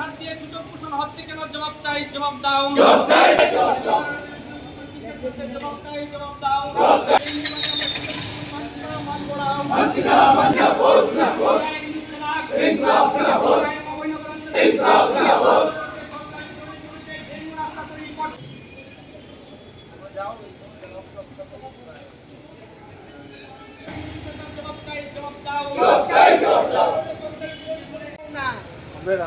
ছাড় দিয়ে সুযোগ পোষণ হচ্ছে কেন? জবাব চাই জবাব দাও। জবাব চাই। জবাব দাও। জবাব চাই। জবাব দাও এই নির্বাচনে মানব না, মানব না। না মানি না ভোট না ভোট জবাব চাই জবাব দাও।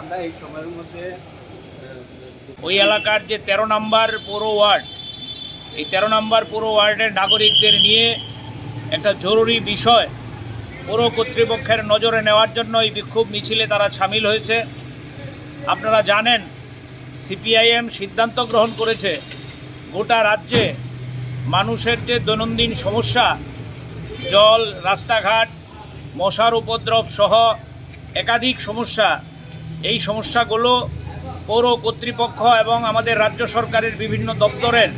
আমরা এই সময়ের মধ্যে ওই এলাকার যে তেরো নম্বর পৌর ওয়ার্ড, এই তেরো নম্বর পৌর ওয়ার্ডের নাগরিকদের নিয়ে একটা জরুরি বিষয় পৌর কর্তৃপক্ষের নজরে নেওয়ার জন্য এই বিক্ষোভ মিছিলে তারা সামিল হয়েছে। আপনারা জানেন, সিপিআইএম সিদ্ধান্ত গ্রহণ করেছে, গোটা রাজ্যে মানুষের যে দৈনন্দিন সমস্যা, জল, রাস্তাঘাট, মশার উপদ্রব সহ একাধিক সমস্যা এই সমস্যাগুলো পৌর কর্তৃপক্ষ এবং আমাদের রাজ্য সরকারের বিভিন্ন দপ্তরের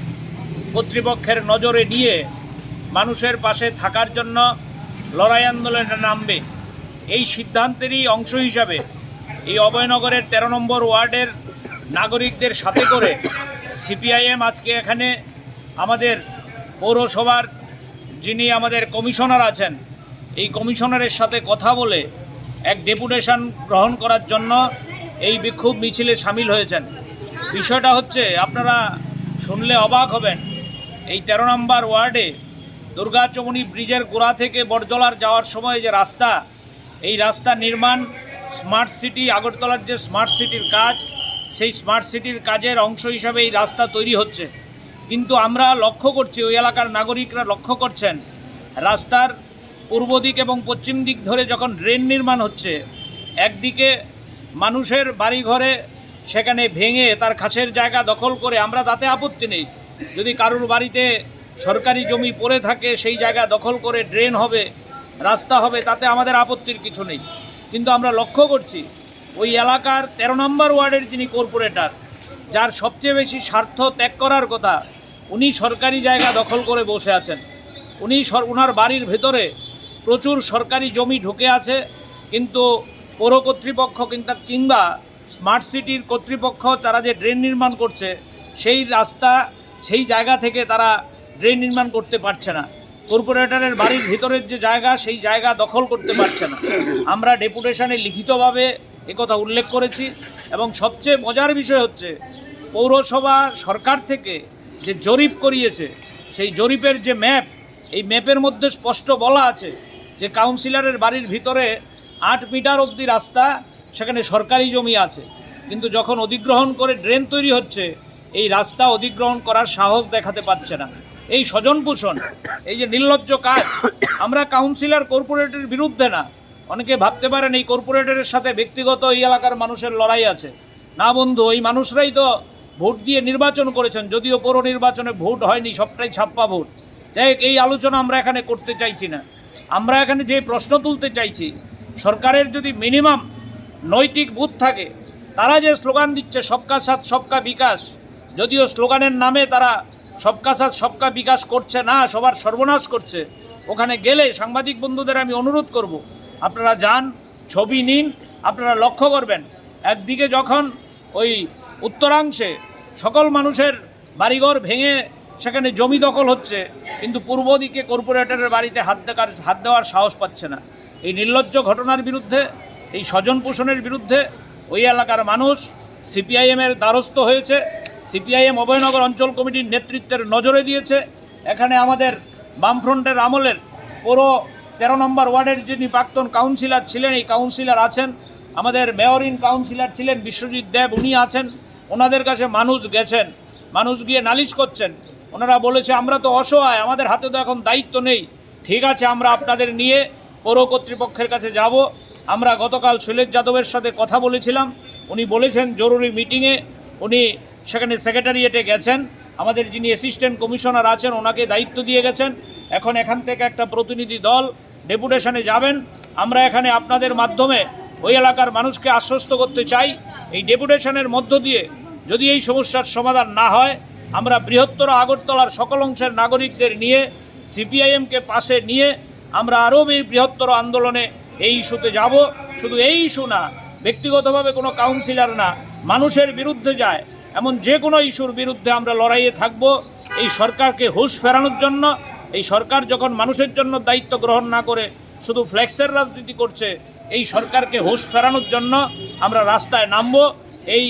কর্তৃপক্ষের নজরে নিয়ে মানুষের পাশে থাকার জন্য লড়াই আন্দোলনে নামবে। এই সিদ্ধান্তেরই অংশ হিসাবে এই অভয়নগরের তেরো নম্বর ওয়ার্ডের নাগরিকদের সাথে করে সিপিআইএম আজকে এখানে আমাদের পৌরসভার যিনি আমাদের কমিশনার আছেন, এই কমিশনারের সাথে কথা বলে এক ডেপুটেশন গ্রহণ করার জন্য এই বিক্ষোভ মিছিলে সামিল হয়েছেন। বিষয়টা হচ্ছে, আপনারা শুনলে অবাক হবেন, এই তেরো নম্বর ওয়ার্ডে দুর্গাচমনি ব্রিজের গোড়া থেকে বড়জলার যাওয়ার সময় যে রাস্তা, এই রাস্তা নির্মাণ, স্মার্ট সিটি, আগরতলার যে স্মার্ট সিটির কাজ, সেই স্মার্ট সিটির কাজের অংশ হিসাবে এই রাস্তা তৈরি হচ্ছে। কিন্তু আমরা লক্ষ্য করছি, ওই এলাকার নাগরিকরা লক্ষ্য করছেন, রাস্তার পূর্ব দিক এবং পশ্চিম দিক ধরে যখন ড্রেন নির্মাণ হচ্ছে, একদিকে মানুষের বাড়িঘরে সেখানে ভেঙে তার খাসের জায়গা দখল করে আমরা তাতে আপত্তি নেই। যদি কারুর বাড়িতে সরকারি জমি পড়ে থাকে, সেই জায়গা দখল করে ড্রেন হবে, রাস্তা হবে, তাতে আমাদের আপত্তির কিছু নেই। কিন্তু আমরা লক্ষ্য করছি, ওই এলাকার তেরো নম্বর ওয়ার্ডের যিনি কর্পোরেটর, যার সবচেয়ে বেশি স্বার্থ ত্যাগ করার কথা, উনি সরকারি জায়গা দখল করে বসে আছেন। উনি ওনার বাড়ির ভেতরে প্রচুর সরকারি জমি ঢুকে আছে, কিন্তু পৌর কর্তৃপক্ষ কিন্তু কিংবা স্মার্ট সিটির কর্তৃপক্ষ তারা যে ড্রেন নির্মাণ করছে, সেই রাস্তা, সেই জায়গা থেকে তারা ড্রেন নির্মাণ করতে পারছে না। কর্পোরেটরের বাড়ির ভিতরের যে জায়গা, সেই জায়গা দখল করতে পারছে না। আমরা ডেপুটেশনে লিখিতভাবে একথা উল্লেখ করেছি এবং সবচেয়ে মজার বিষয় হচ্ছে, পৌরসভা সরকার থেকে যে জরিপ করিয়েছে, সেই জরিপের যে ম্যাপ, এই ম্যাপের মধ্যে স্পষ্ট বলা আছে যে কাউন্সিলরের বাড়ির ভিতরে আট মিটার অবধি রাস্তা, সেখানে সরকারি জমি আছে। কিন্তু যখন অধিগ্রহণ করে ড্রেন তৈরি হচ্ছে, এই রাস্তা অধিগ্রহণ করার সাহস দেখাতে পারছে না। এই স্বজন পোষণ এই যে নির্লজ্জ কাজ, আমরা কাউন্সিলর কর্পোরেটের বিরুদ্ধে না। অনেকে ভাবতে পারেন এই কর্পোরেটরের সাথে ব্যক্তিগত এই এলাকার মানুষের লড়াই আছে। না বন্ধু, এই মানুষরাই তো ভোট দিয়ে নির্বাচন করেছেন, যদিও পৌর নির্বাচনে ভোট হয়নি, সবটাই ছাপ্পা ভোট। যাই এই আলোচনা আমরা এখানে করতে চাইছি না। আমরা এখানে যে প্রশ্ন তুলতে চাইছি, সরকারের যদি মিনিমাম নৈতিক বুথ থাকে, তারা যে স্লোগান দিচ্ছে, সবকা সাথ, সবকা বিকাশ, যদিও স্লোগানের নামে তারা সবকা সাথ, সবকা বিকাশ করছে না, সবার সর্বনাশ করছে, ওখানে গেলে সাংবাদিক বন্ধুদের আমি অনুরোধ করব, আপনারা যান, ছবি নিন, আপনারা লক্ষ্য করবেন, একদিকে যখন ওই উত্তরাংশে সকল মানুষের বাড়িঘর ভেঙে সেখানে জমি দখল হচ্ছে, কিন্তু পূর্ব দিকে কর্পোরেটরের বাড়িতে হাত দেওয়ার হাত দেওয়ার সাহস পাচ্ছে না। এই নির্লজ্জ ঘটনার বিরুদ্ধে, এই স্বজন পোষণের বিরুদ্ধে ওই এলাকার মানুষ সিপিআইএমের দ্বারস্থ হয়েছে। সিপিআইএম অভয়নগর অঞ্চল কমিটির নেতৃত্বের নজরে দিয়েছে। এখানে আমাদের বামফ্রন্টের আমলের পুরো তেরো নম্বর ওয়ার্ডের যিনি প্রাক্তন কাউন্সিলর ছিলেন, এই কাউন্সিলর আছেন। আমাদের মেয়রিন কাউন্সিলর ছিলেন বিশ্বজিৎ দেব, উনি আছেন। ওনাদের কাছে মানুষ গেছেন। মানুষ গিয়ে নালিশ করছেন। ওনারা বলেছে, আমরা তো অসহায়, আমাদের হাতে তো এখন দায়িত্ব নেই। ঠিক আছে, আমরা আপনাদের নিয়ে পৌর কর্তৃপক্ষের কাছে যাব। আমরা গতকাল শৈলেশ যাদবের সাথে কথা বলেছিলাম। উনি বলেছেন, জরুরি মিটিংয়ে উনি সেখানে সেক্রেটারিয়েটে গেছেন। আমাদের যিনি অ্যাসিস্ট্যান্ট কমিশনার আছেন, ওনাকে দায়িত্ব দিয়ে গেছেন। এখন এখান থেকে একটা প্রতিনিধি দল ডেপুটেশনে যাবেন। আমরা এখানে আপনাদের মাধ্যমে ওই এলাকার মানুষকে আশ্বস্ত করতে চাই। এই ডেপুটেশনের মধ্য দিয়ে যদি এই সমস্যার সমাধান না হয়, আমরা বৃহত্তর আগরতলার সকল অংশের নাগরিকদের নিয়ে, সিপিআইএমকে পাশে নিয়ে, আমরা আরও বৃহত্তর আন্দোলনে এই ইস্যুতে যাব। শুধু এই ইস্যু না, ব্যক্তিগতভাবে কোনো কাউন্সিলর না, মানুষের বিরুদ্ধে যায়। এমন যে কোনো ইস্যুর বিরুদ্ধে আমরা লড়াইয়ে থাকব। এই সরকারকে হুঁশ ফেরানোর জন্য, এই সরকার যখন মানুষের জন্য দায়িত্ব গ্রহণ না করে, শুধু ফ্লেক্সের রাজনীতি করছে, এই সরকারকে হুঁশ ফেরানোর জন্য আমরা রাস্তায় নামব। এই